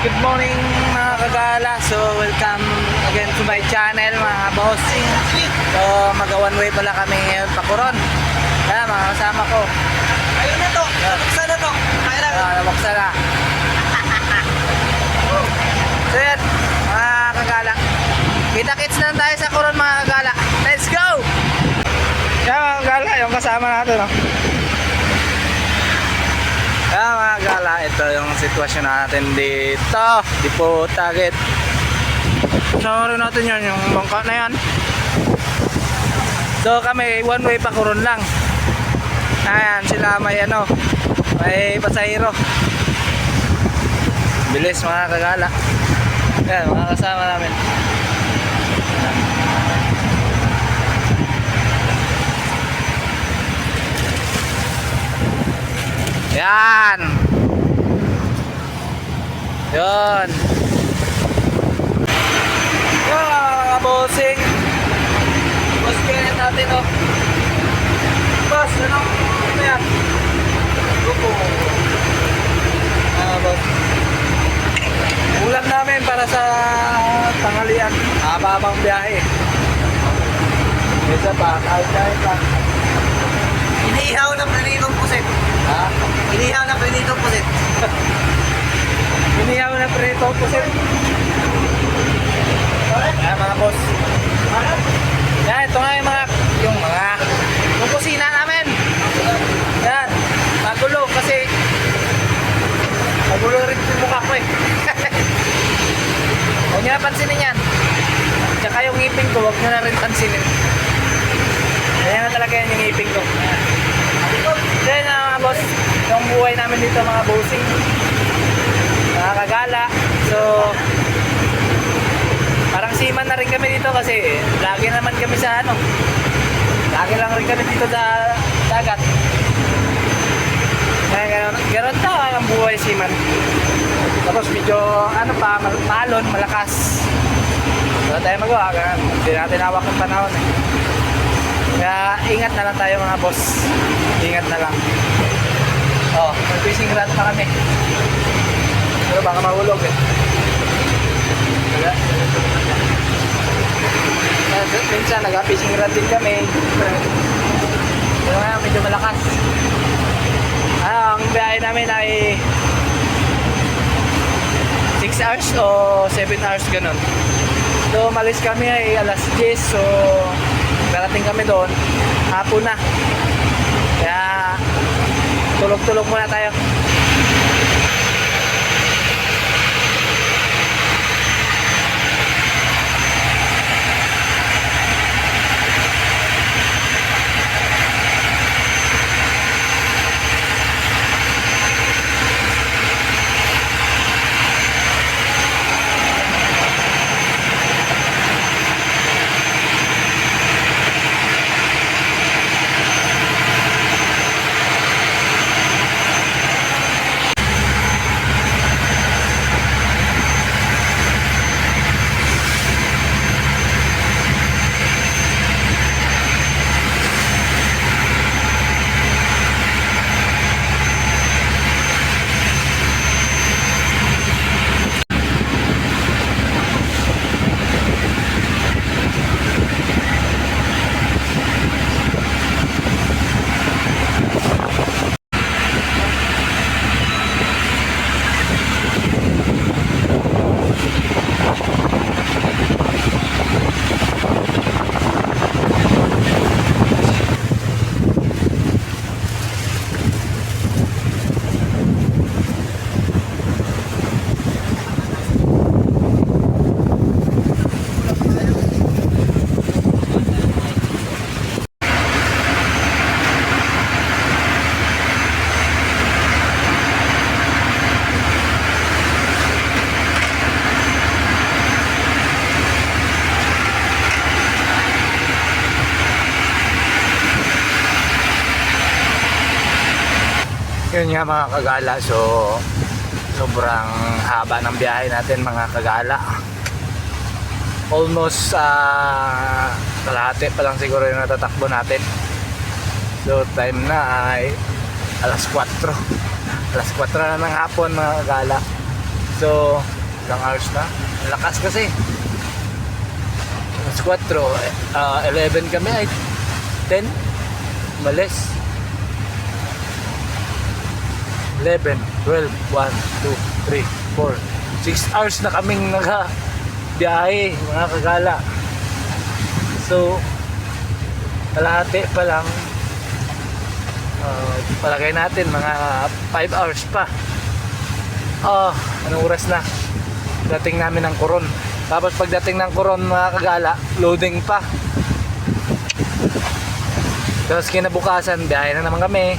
Good morning mga kagala. So welcome again to my channel mga boss. So mag one way pala kami ngayon pa Coron. Kaya mga kasama ko. Ayun na to. Buksan na to. Kaya na. Uh, nabuksan na. So yan mga kagala. Kita-kits na tayo sa Coron mga kagala. Let's go! Kaya mga kagala, yung kasama natin. No? Kaya mga kagala, ito yung sitwasyon natin dito. Di po target. Sama natin yan, yung bangka na yan. So kami, one way pa Coron lang. Ayan, sila may ano, may pasahero. Bilis mga kagala. Ayan, mga kasama namin. Yan. Yun. Mga bossing. Boss kaya natin oh. Boss, anong ano yan? Grupo. Ah, boss. Ulam namin para sa tanghalian. Habang biyahe. Isa pa, kahit-kahit lang. Inihaw na prinitong pusit. Ha? Inihaw na prinitong pusit. Inihaw na prito po sir. Ayan mga boss. Yan, ito nga yung mga, yung mga, yung kusina namin. Yan, magulo kasi, magulo rin yung mukha ko eh. Huwag nyo na pansinin yan. Tsaka yung ngipin ko, huwag nyo na rin pansinin. Ganyan na talaga yan yung ngipin ko. Then uh, boss, yung buhay namin dito mga bossing, mga kagala. So, parang seaman na rin kami dito kasi lagi naman kami sa ano, lagi lang rin kami dito sa dagat. Kaya gano'n, gano'n to ang buhay seaman. Tapos medyo ano pa, mal- malon, malakas. Wala tayo magawa, ganun. Hindi natin hawak ang panahon eh. Kaya ingat na lang tayo mga boss. Ingat na lang. Oh, may fishing rod pa kami. Pero baka mahulog eh. Kaya, Kaya minsan nag-fishing rod din kami. Pero ngayon medyo malakas. Ah, ang biyahe namin ay 6 hours o 7 hours ganun. So, umalis kami ay alas 10. So, darating kami doon. Hapon na. Kaya, tulog-tulog muna tayo. Yun nga mga kagala, so sobrang haba ng biyahe natin mga kagala. Almost uh, kalahati pa lang siguro yung natatakbo natin. So time na ay alas 4. Alas 4 na ng hapon mga kagala. So, ilang hours na? Lakas kasi. Alas 4, ah, 11 kami ay 10. Malis. 11, 12, 1, 2, 3, 4. 6 hours na kaming naka biyahe, mga kagala. So, kalahati pa lang. Uh, palagay natin mga 5 hours pa. Oh, anong oras na? Dating namin ng Coron. Tapos pagdating ng Coron mga kagala, loading pa. Tapos kinabukasan, biyahe na naman kami.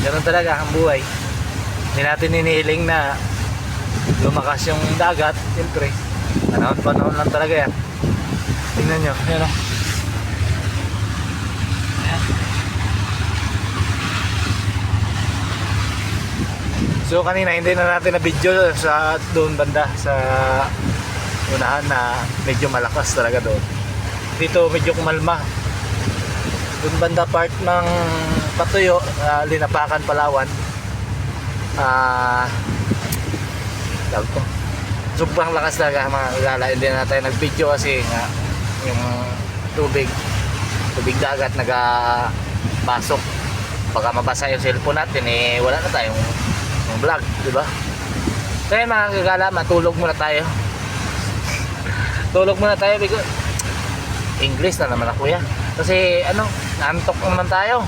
Ganun talaga ang buhay. Hindi natin inihiling na lumakas yung dagat. Siyempre, panahon-panahon lang talaga yan. Tingnan nyo, yan o. So kanina hindi na natin na video sa doon banda sa unahan na medyo malakas talaga doon. Dito medyo kumalma. Doon banda part ng Patuyo, uh, Linapakan, Palawan. Ah, uh, ko. Sobrang lakas talaga mga kagala. Hindi na tayo nag-video kasi nga yung tubig, tubig dagat nagapasok. Baka mabasa yung cellphone natin eh wala na tayong yung vlog, di ba? Kaya mga kagala, matulog muna tayo. Tulog muna tayo because English na naman ako yan. Kasi ano, naantok naman tayo.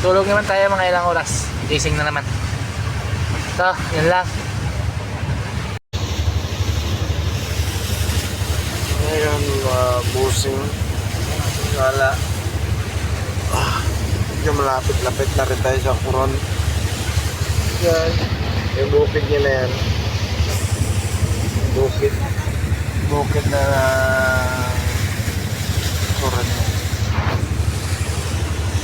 Tulog naman tayo mga ilang oras. Gising na naman. So, yun lang. Ngayon, uh, busing. Wala. Ah, medyo malapit-lapit na rin tayo sa Coron. Yan. Yung bukid niya na yan. Bukid. Bukid na Coron.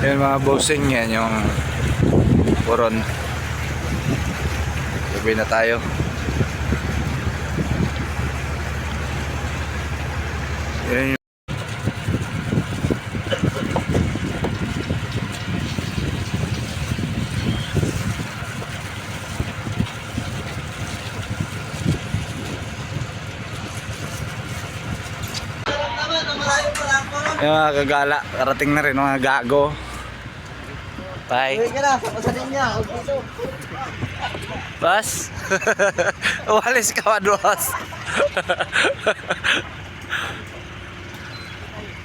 Yan mga bossing yan yung Coron. Gabi na tayo. Yan yung yung mga kagala, karating na rin mga gago. Bye. Uy ka na, sa pasadin niya. Huwag dito. Bas? Walis ka madwas.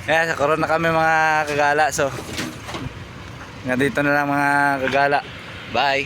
Yan, sa koron na kami mga kagala. So, nga dito na lang mga kagala. Bye.